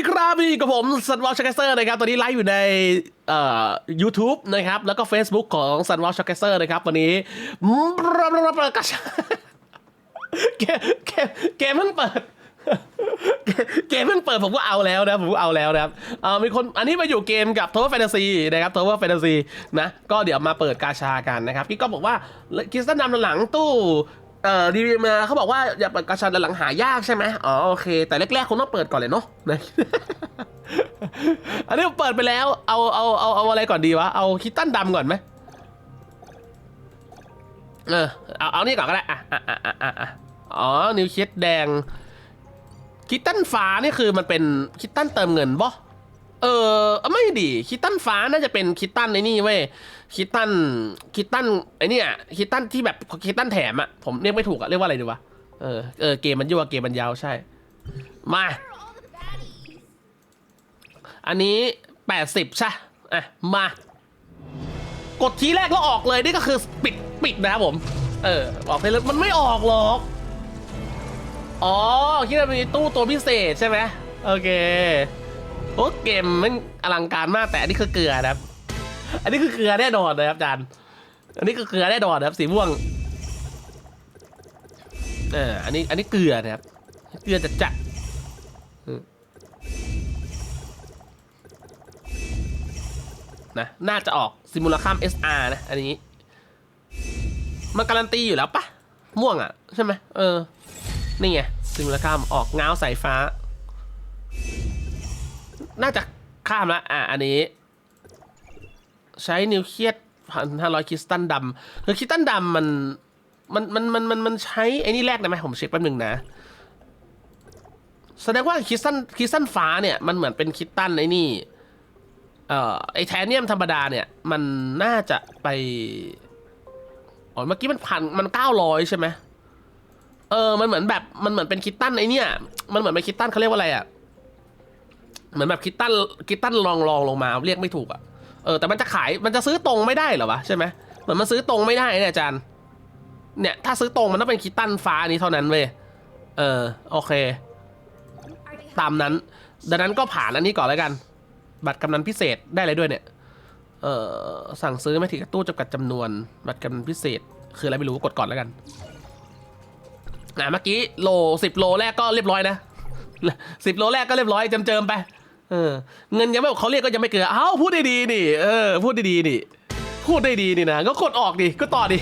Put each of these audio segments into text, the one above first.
ดีครับพี่กับผมซันวอลชักเซอร์นะครับ ตอนนี้ไลฟ์อยู่ในเอ่อ YouTube นะครับ แล้วก็ Facebook ของซันวอลชักเซอร์นะครับวันนี้เกมเกมเกมเพิ่งเปิด เกมเพิ่งเปิดผมก็เอาแล้วนะ ผมก็เอาแล้วนะครับเอ่อมีคนอันนี้มาอยู่เกมกับ Tower Fantasy นะครับ Tower Fantasy นะ ก็เดี๋ยวมาเปิดกาชากันนะครับพี่ก็บอกว่าคิสตันนำหลังตู้ เอ่อดีวีมาเขาบอกว่าอย่าเปิดกาชาหลังหายากใช่ไหมอ๋อโอเค แต่แรกๆคงต้องเปิดก่อนเลยเนาะอันนี้เปิดไปแล้ว เอาเอาเอาเอาอะไรก่อนดีวะ เอาคิตตันดำก่อนไหมเออเอาเอานี่ก่อนก็ได้อะอะอะอะอะอ๋อนิวเคสแดง คิตตันฟ้านี่คือมันเป็นคิตตันเติมเงินบ่เออไม่ดีคิตตันฟ้าน่าจะเป็นคิตตันในนี่เว้ย คิตตันคิตตันไอเนี่ยคิตตันที่แบบคิตตันแถมอะผมเรียกไม่ถูกอะเรียกว่าอะไรดีวะเออเออเกมมันยั่วเกมมันยาวใช่ มา อันนี้ 80 ใช่อะมา กดทีแรกแล้วออกเลยนี่ก็คือปิดปิดนะครับผม เออออกไปเลยมันไม่ออกหรอก อ๋อ คิดว่ามีตู้ตัวพิเศษใช่ไหมโอเคโอ้เกมมันอลังการมากแต่อันนี้คือเกลือนะครับ อันนี้คือเกลือแน่นอนนะครับอาจารย์ อันนี้คือเกลือแน่นอนนะครับสีม่วง เออ อันนี้ อันนี้เกลือนะครับ เกลือจัดจัดนะ น่าจะออกซิมูลคัม SR นะ อันนี้ มันการันตีอยู่แล้วปะม่วงอะ ใช่ไหมเออ นี่ไงซิมูลคัมออกเงาสายฟ้า น่าจะข้ามละ อะ อันนี้ ใช้นิวเคลียสพันห้าร้อยคริสตัลดำคือคริสตัลดำมันมันมันมันมันมันใช้ไอ้นี่แรกได้ไหมผมเช็คแป๊บหนึ่งนะ แสดงว่าคริสตัลคริสตัลฟ้าเนี่ยมันเหมือนเป็นคริสตัลไอ้นี่ เอ่อไอแทนเนียมธรรมดาเนี่ย มันน่าจะไปอ๋อเมื่อกี้มันพันมันเก้าร้อยใช่ไหมเออ มันเหมือนแบบมันเหมือนเป็นคิตตันไอเนี่ย มันเหมือนเป็นคิตตันเขาเรียกว่าอะไรอะ เหมือนแบบคิตตันคิตตันลองลองลงมา เรียกไม่ถูกอะ เออแต่มันจะขายมันจะซื้อตรงไม่ได้เหรอวะใช่ไหมเหมือนมันซื้อตรงไม่ได้เนี่ยอาจารย์ เนี่ยถ้าซื้อตรงมันต้องเป็นคิตตันฟ้านี้เท่านั้นเว้ยเออโอเค ตามนั้น ดังนั้นก็ผ่านอันนี้ก่อนแล้วกัน บัตรกำนันพิเศษได้อะไรด้วยเนี่ยเออสั่งซื้อไม่ถึงตู้จำกัดจำนวน บัตรกำนันพิเศษ คืออะไรไม่รู้กดก่อนแล้วกันนะเมื่อกี้โลสิบโลแรกก็เรียบร้อยนะสิบโลแรกก็เรียบร้อยเจิมๆไป เออ เงินยังไม่ออกเขาเรียกก็ยังไม่เกินเอ้าพูดได้ดีนี่ เออ พูดได้ดีนี่ พูดได้ดีนี่นะ ก็กดออกดิ ก็ต่อดิ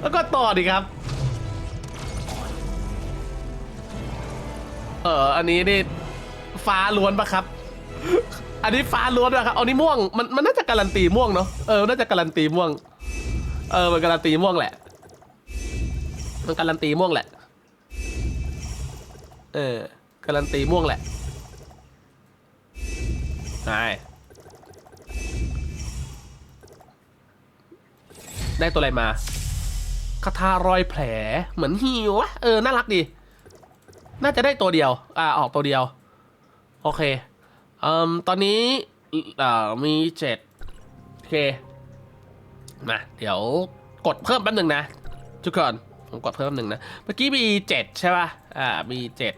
แล้วก็ต่อดิครับ เออ อันนี้นี่ฟ้าล้วนปะครับ อันนี้ฟ้าล้วนปะครับเอานี้ม่วง มันมันน่าจะการันตีม่วงเนาะ เออ น่าจะการันตีม่วง เออ มันการันตีม่วงแหละ มันการันตีม่วงแหละ เออการันตีม่วงแหละ ใช่ได้ตัวอะไรมาคาทารอยแผลเหมือนฮิววะเออ น่ารักดี น่าจะได้ตัวเดียว อ่า ออกตัวเดียว โอเคเอ่มตอนนี้เอ่อมีเจ็ดโอเค มาเดี๋ยวกดเพิ่มแป๊บหนึ่งนะ ทุกคน ผมกดเพิ่มหนึ่งนะ เมื่อกี้มีเจ็ดใช่ป่ะ อ่า มีเจ็ด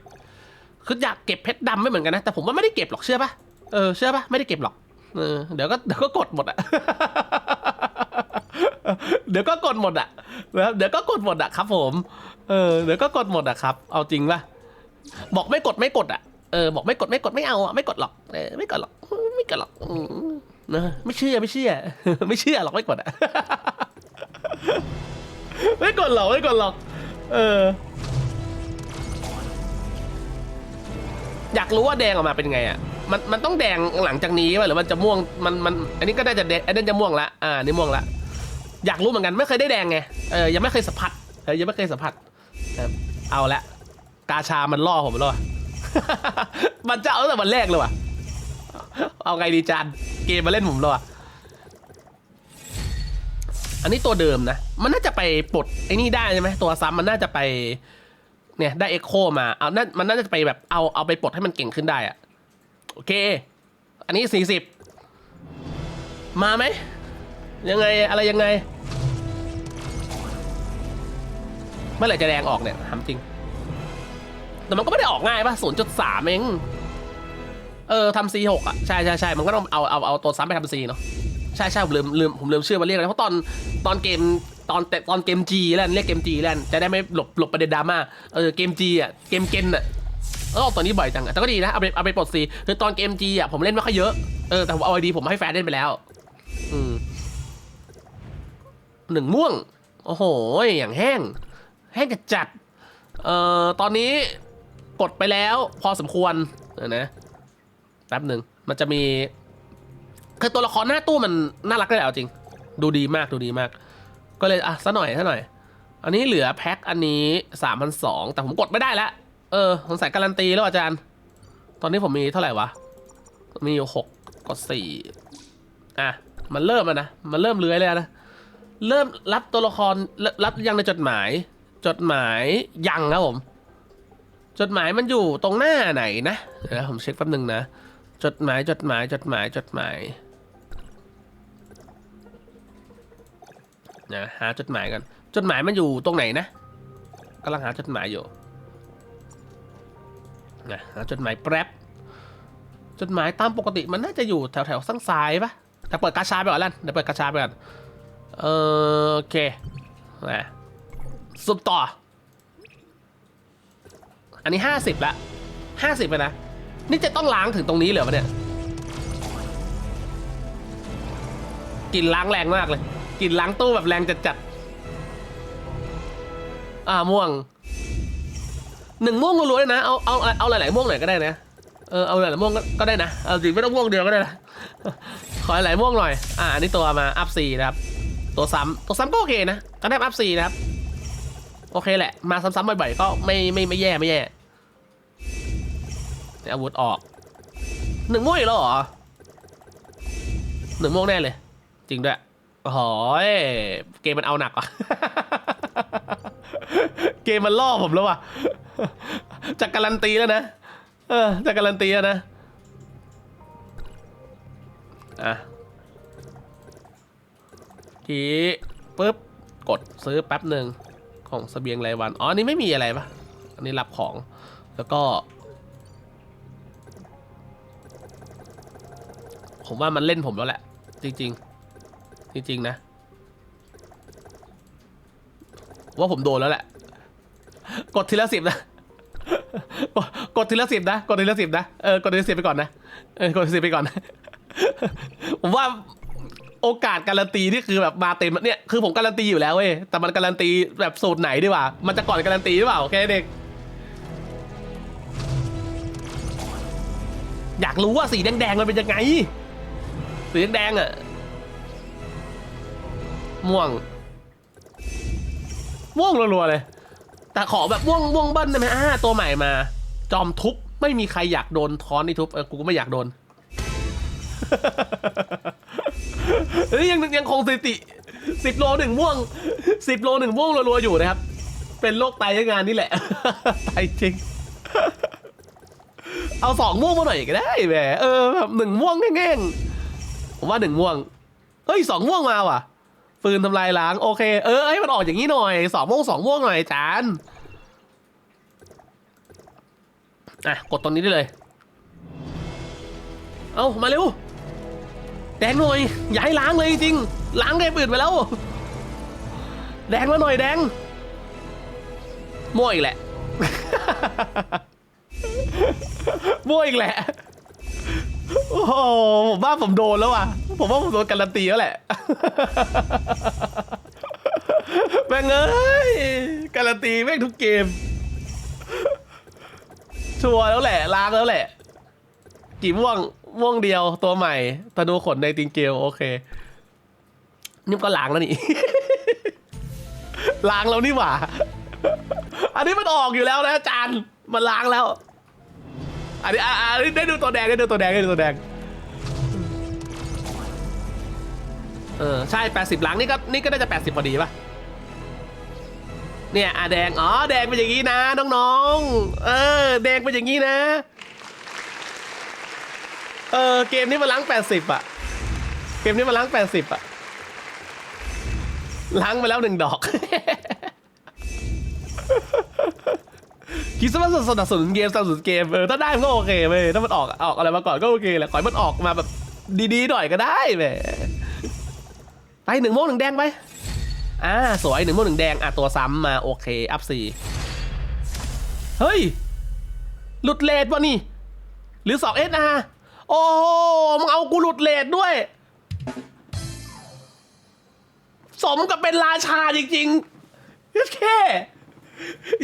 คืออยากเก็บเพชรดำไม่เหมือนกันนะ แต่ผมว่าไม่ได้เก็บหรอกเชื่อป่ะ เออเชื่อป่ะไม่ได้เก็บหรอกเออเดี๋ยวก็เดี๋ยวก็กดหมดอะเดี๋ยวก็กดหมดอะนะครับเดี๋ยวก็กดหมดอะครับ ผม เออเดี๋ยวก็กดหมดอะครับ เอาจริงป่ะบอกไม่กดไม่กดอะเออบอกไม่กดไม่กดไม่เอาอะไม่กดหรอกเออไม่กดหรอกไม่กดหรอกนะไม่เชื่อไม่เชื่อ ไม่เชื่อหรอกไม่กดอะไม่กดหรอกไม่กดหรอก เออ อยากรู้ว่าแดงออกมาเป็นไงอะ มันมันต้องแดงหลังจากนี้ป่ะหรือมันจะม่วงมันมันอันนี้ก็น่าจะแดงอันนั้นจะม่วงละอ่านี่ม่วงละอยากรู้เหมือนกันไม่เคยได้แดงไงเออยังไม่เคยสัมผัสเออยังไม่เคยสัมผัสเอาละกาชามันล่อผมแล้วอมันจะเอาตั้งแต่วันแรกเลยว่ะเอาไงดีจานเกมมาเล่นผมแล้วอะอันนี้ตัวเดิมนะ มันน่าจะไปปลดไอ้นี่ได้ใช่ไหมตัวซ้ำมันน่าจะไปเนี่ยได้เอ็กโคมาเอาน่ามันน่าจะไปแบบเอาเอาไปปลดให้มันเก่งขึ้นได้อะ โอเค อันนี้สี่สิบมาไหม ยังไงอะไรยังไง เมื่อไหร่จะแดงออกเนี่ยถามจริง แต่มันก็ไม่ได้ออกง่ายป่ะศูนย์จุดสามเอง เออทำ C หกอะ ใช่ใช่ใช่มันก็ต้องเอาเอาเอาตัวซ้ำไปทำ C เนาะใช่ใช่ผมลืมลืมผมลืมชื่อมันเรียกอะไรเพราะตอนตอนเกมตอนแต่ตอนเกม G แล้วเรียกเกม G แล้วจะได้ไม่หลบหลบประเด็นดราม่าเออเกม G อะเกมเกนอะ เออกตัวนี้บ่อยจังอะแต่ก็ดีนะ เอาไปเอาไปปลด C คือตอนเกม G อะผมเล่นไม่ค่อยเยอะ เออ แต่ผมเอาไอดีผมให้แฟนเล่นไปแล้ว อืมหนึ่งม่วง โอ้โห อย่างแห้ง แห้งจัดจัดเอ่อ ตอนนี้กดไปแล้วพอสมควรนะแป๊บหนึ่งมันจะมี คือตัวละครหน้าตู้มันน่ารักเลยเอาจริง ดูดีมากดูดีมาก ก็เลยอะซะหน่อยซะหน่อย อันนี้เหลือแพ็คอันนี้สามพันสองแต่ผมกดไม่ได้แล้ว เออสงสัยการันตีแล้วอาจารย์ ตอนนี้ผมมีเท่าไหร่วะ มีอยู่หกกดสี่อะ มันเริ่มแล้วนะ มันเริ่มเลื้อยแล้วนะ เริ่มรับตัวละคร รับยังในจดหมาย จดหมายยังครับผม จดหมายมันอยู่ตรงหน้าไหนนะเดี๋ยวผมเช็คแป๊บหนึงนะ จดหมายจดหมาย จดหมาย จดหมายนะหาจดหมายกัน จดหมายมันอยู่ตรงไหนนะกำลังหาจดหมายอยู่ นะจดหมายแป๊บจดหมายตามปกติมันน่าจะอยู่แถวแถวๆข้างซ้ายปะแต่เปิดกาชาไปก่อนแล้วกันเดี๋ยวเปิดกาชาไปก่อนเออโอเคนะสุบต่อ อันนี้ห้าสิบละห้าสิบไปนะ นี่จะต้องล้างถึงตรงนี้เหรอวะเนี่ยกลินล้างแรงมากเลยกลินล้างตู้แบบแรงจัดจัดอ่าม่วง หนึ่งม่วงล้วนๆเลยนะ เอาเอาเอาหลายๆม่วงหน่อยก็ได้นะ เออเอาหลายๆม่วงก็ได้นะ เอาจริงไม่ต้องม่วงเดียวก็ได้นะ ขอหลายๆม่วงหน่อย อ่าอันนี้ตัวมาอัพซีนะครับ ตัวซ้ำตัวซ้ำก็โอเคนะ ก็ได้อัพซีนะครับ โอเคแหละ มาซ้ำๆบ่อยๆ ก็ไม่ไม่ไม่แย่ไม่แย่แต่อาวุธออก หนึ่งม่วงอีกแล้วเหรอหนึ่งม่วงแน่เลย จริงด้วยโอ้โหยเกมมันเอาหนักว่ะ เกมมันล่อผมแล้วว่ะ จากการันตีแล้วนะ เออจากการันตีแล้วนะ อะทีปุ๊บ กดซื้อแป๊บหนึ่งของเสบียงรายวัน อ๋อนนี้ไม่มีอะไรปะอันนี้รับของ แล้วก็ ผมว่ามันเล่นผมแล้วแหละ จริง ๆ จริง ๆ นะ ว่าผมโดนแล้วแหละ กดทีละสิบนะกดทีละสิบนะกดทีละสิบนะเออกดทีละสิบไปก่อนนะเออกดทีละสิบไปก่อนนะผมว่าโอกาสการันตีนี่คือแบบมาเต็มเนี่ยคือผมการันตีอยู่แล้วเว้ยแต่มันการันตีแบบสูตรไหนดีว่ามันจะก่อนการันตีหรือเปล่าแค่เด็กอยากรู้ว่าสีแดงๆมันเป็นยังไง สีแดงๆอะม่วง ม่วงรัวๆเลย แต่ขอแบบม่วงม่วงเบิ้ลได้ไหมอ่าตัวใหม่มา จอมทุบไม่มีใครอยากโดนทอนนี่ทุบเออกูก็ไม่อยากโดนเฮ้ยยังยังคงสถิติสิบโลหนึ่งม่วงสิบโลหนึ่งม่วงรัวๆอยู่นะครับ เป็นโรคไตงานนี่แหละไตจริง เอาสองม่วงมาหน่อยก็ได้แหมเออแบบหนึ่งม่วงแง่งผมว่าหนึ่งม่วงเฮ้ยสองม่วงมาว่ะ ฟืนทำลายล้าง โอเค เออให้มันออกอย่างนี้หน่อยสองม่วงสองม่วงหน่อยจานอะ กดตรงนี้ได้เลย เอามาเร็ว แดงหน่อย อย่าให้ล้างเลยจริง ล้างเกมอื่นไปแล้ว แดงมาหน่อยแดงมั่วอีกแหละ มั่วอีกแหละ โอ้โหผมว่าผมโดนแล้วว่ะ ผมว่าผมโดนการันตีแล้วแหละ แม่งเอ้ยการันตีแม่งทุกเกม ชัวร์แล้วแหละล้างแล้วแหละ กี่ม่วงม่วงเดียวตัวใหม่ธนูขนในติงเกลโอเค นี่ก็ล้างแล้วนี่ ล้างแล้วนี่หว่า อันนี้มันออกอยู่แล้วนะอาจารย์ มันล้างแล้ว อันนี้อะอะอันนี้ได้ดูตัวแดงได้ดูตัวแดงได้ดูตัวแดง เออใช่แปดสิบล้างนี่ก็นี่ก็น่าจะแปดสิบพอดีป่ะ เนี่ยอะแดง อ๋อ แดงเป็นอย่างนี้นะน้องๆ เออ แดงเป็นอย่างนี้นะ เออ เกมนี้มันล้างแปดสิบอะเกมนี้มันล้างแปดสิบอะล้างไปแล้วหนึ่งดอก คิดซะว่าสนับสนุนเกมสนับสนุนเกมเออถ้าได้มันก็โอเคเว้ยถ้ามันออกออกอะไรมาก่อนก็โอเคแหละขอให้มันออกมาแบบดีๆหน่อยก็ได้แหมไปหนึ่งโมงหนึ่งแดงไปอ่าสวยหนึ่งโมงหนึ่งแดงอะตัวซ้ำมาโอเคอัพสี่เฮ้ยหลุดเลทวะนี่ หรือ2 SR โอ้โหมึงเอากูหลุดเลทด้วย สมกับเป็นราชาจริงๆแค่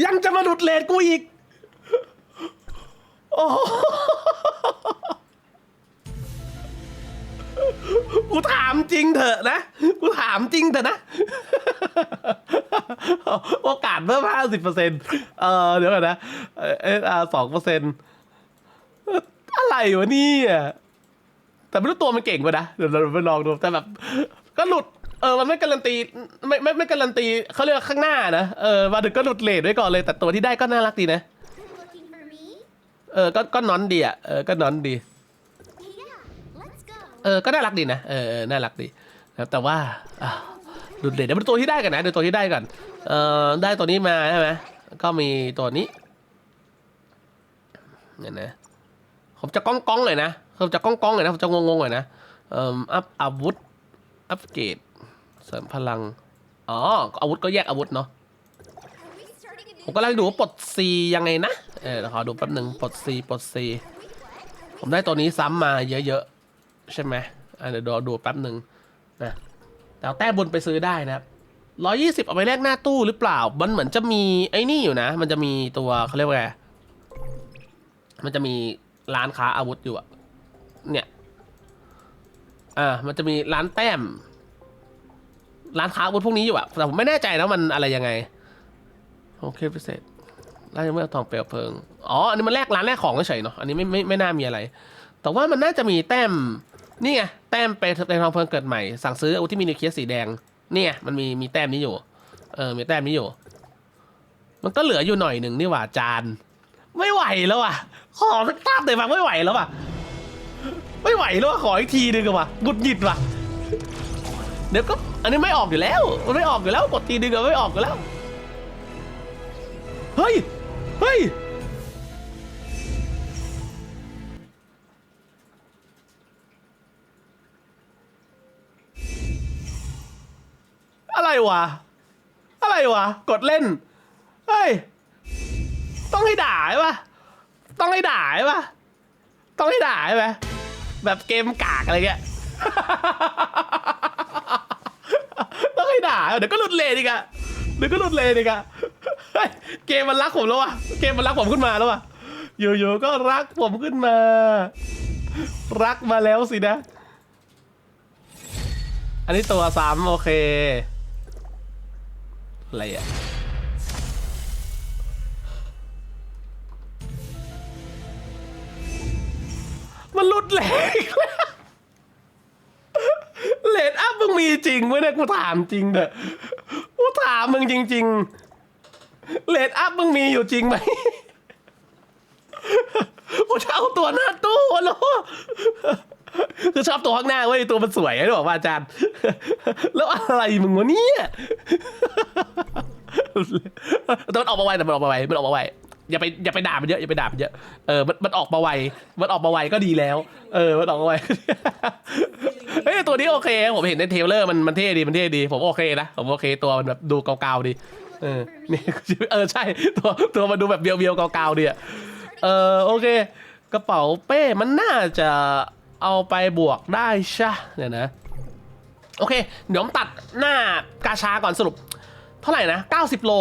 ยังจะมาหลุดเลทกูอีก โอ้โหกูถามจริงเถอะนะ กูถามจริงเถอะนะ โอกาสเพิ่มห้าสิบเปอร์เซ็นต์เออเดี๋ยวก่อนนะเอสอาสองเปอร์เซ็นต์อะไรวะนี่แต่ไม่รู้ตัวมันเก่งป่ะนะ เดี๋ยวเราไปลองดู แต่แบบ ก็หลุด เออมันไม่การันตีไม่ไม่ไม่การันตีเขาเรียกว่าข้างหน้านะเออมาถึงก็หลุดเลทไว้ก่อนเลย แต่ตัวที่ได้ก็น่ารักดีนะ Looking for me? เออก็ก็นอนดีอะเออก็นอนดี Yeah, let's go. เออก็น่ารักดีนะเออเออน่ารักดีนะครับแต่ว่าอะหลุดเลทเดี๋ยวมาดูตัวที่ได้กันนะเดูตัวที่ได้ก่อนเออได้ตัวนี้มาใช่ไหมก็มีตัวนี้เนี่ยนะผมจะก้องก้องๆเลยนะผมจะก้องก้องๆเลยนะผมจะงงงๆเลยนะเอ่ออัพอาวุธอัพเกรด เสริมพลัง อ๋อ อาวุธก็แยกอาวุธเนาะ ผมกำลังดูว่าปลด C ยังไงนะ เออขอดูแป๊บหนึ่งปลด C ปลด C ผมได้ตัวนี้ซ้ำมาเยอะๆ ใช่ไหมอะเดี๋ยวดูดูแป๊บหนึ่งนะแต่แต้มบุญไปซื้อได้นะครับร้อยี่สิบเอาไปแลกหน้าตู้หรือเปล่า มันเหมือนจะมีไอ้นี่อยู่นะ มันจะมีตัวเขาเรียกว่าไง มันจะมีร้านค้าอาวุธอยู่อะเนี่ย อ่า มันจะมีร้านแต้ม ร้านค้าอาวุธพวกนี้อยู่อะแต่ผมไม่แน่ใจนะมันอะไรยังไงโอเคพิเศษร้าชเมื่อาทองเปลวเพลิงอ๋ออันนี้มันแลกร้านแลกของเฉยเนาะอันนี้ไม่ไม่ไม่น่ามีอะไร แต่ว่ามันน่าจะมีแต้มนี่ไงแต้มไปในทองเพลิงเกิดใหม่ สั่งซื้ออาวุธที่มีนิวเคลียสสีแดงเนี่ยมันมีมีแต้มนี้อยู่ เออมีแต้มนี้อยู่ มันก็เหลืออยู่หน่อยหนึ่งนี่หว่าจานไม่ไหวแล้วอะ ขอสักตาบแต่ฟังไม่ไหวแล้วอะ ไม่ไหวแล้วอะขออีกทีหนึงอะว่ะหงุดหงิดว่ะ เดี๋ยวก็อันนี้ไม่ออกอยู่แล้ว มันไม่ออกอยู่แล้วกดทีนึงก็ไม่ออกอยู่แล้ว เฮ้ย เฮ้ย อะไรวะ อะไรวะ กดเล่น เฮ้ย ต้องให้ด่าใช่ปะต้องให้ด่าใช่ปะต้องให้ด่าใช่ไหมแบบเกมกากอะไรเงี้ย ด่าเดี๋ยวก็หลุดเลนอีกอะเดี๋ยวก็หลุดเลนอีกอะเกมมันรักผมแล้ววะเกมมันรักผมขึ้นมาแล้ววะอยู่ๆก็รักผมขึ้นมา รักมาแล้วสินะ อันนี้ตัวซ้ำโอเค อะไรอะมันหลุดแหลกอีกแล้วเลดอัพ มีจริงไหมเนี่ยกูถามจริงเด้อกูถามมึงจริง ๆ เลดอัพมึงมีอยู่จริงไหมกูจะเอาตัวหน้าตู้วะเนาะคือชอบตัวข้างหน้าเว้ยตัวมันสวยไอ้บอกว่าอาจารย์ แล้วอะไรมึงวะเนี่ยแต่มันออกมาไวแต่มันออกมาไวมันออกมาไว อย่าไปอย่าไปด่ามันเยอะอย่าไปด่ามันเยอะเออมันมันออกมาไวมันออกมาไวก็ดีแล้ว เออมันออกมาไวเฮ้ยตัวนี้โอเค ผมเห็นในเทเลอร์มันมันเท่ดีมันเท่ดี ผมโอเคนะผมโอเคตัวมันแบบดูเกาๆดีเออนี่เออใช่ตัวตัวมันดูแบบเบียวๆเกาๆดีอะเออโอเค กระเป๋าเป้มันน่าจะเอาไปบวกได้ใช่เดี๋ยนะโอเค เดี๋ยวผมตัดหน้ากาชาก่อนสรุป เท่าไหร่นะ 90 โล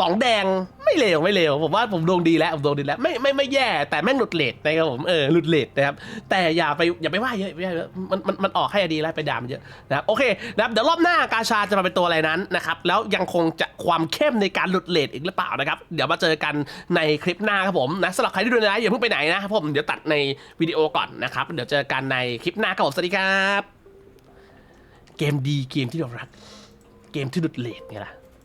สองแดงไม่เลวไม่เลวผมว่าผมดวงดีแล้วผมดวงดีแล้วไม่ไม่ไม่แย่แต่แม่งหลุดเลทนะครับผมเออหลุดเลทนะครับแต่อย่าไปอย่าไปว่าเยอะอย่าไปว่าเยอะมันมันมันออกให้ดีแล้วไปด่ามันเยอะนะครับโอเคนะครับเดี๋ยวรอบหน้ากาชาจะมาเป็นตัวอะไรนั้นนะครับแล้วยังคงจะความเข้มในการหลุดเลทอีกหรือเปล่านะครับเดี๋ยวมาเจอกันในคลิปหน้าครับผมนะสำหรับใครที่ดูในไลฟ์อย่าเพิ่งไปไหนนะครับผมเดี๋ยวตัดในวิดีโอก่อนนะครับเดี๋ยวเจอกันในคลิปหน้าครับผมสวัสดีครับ เกมดีเกมที่เรารัก เกมที่หลุดเลทไงล่ะ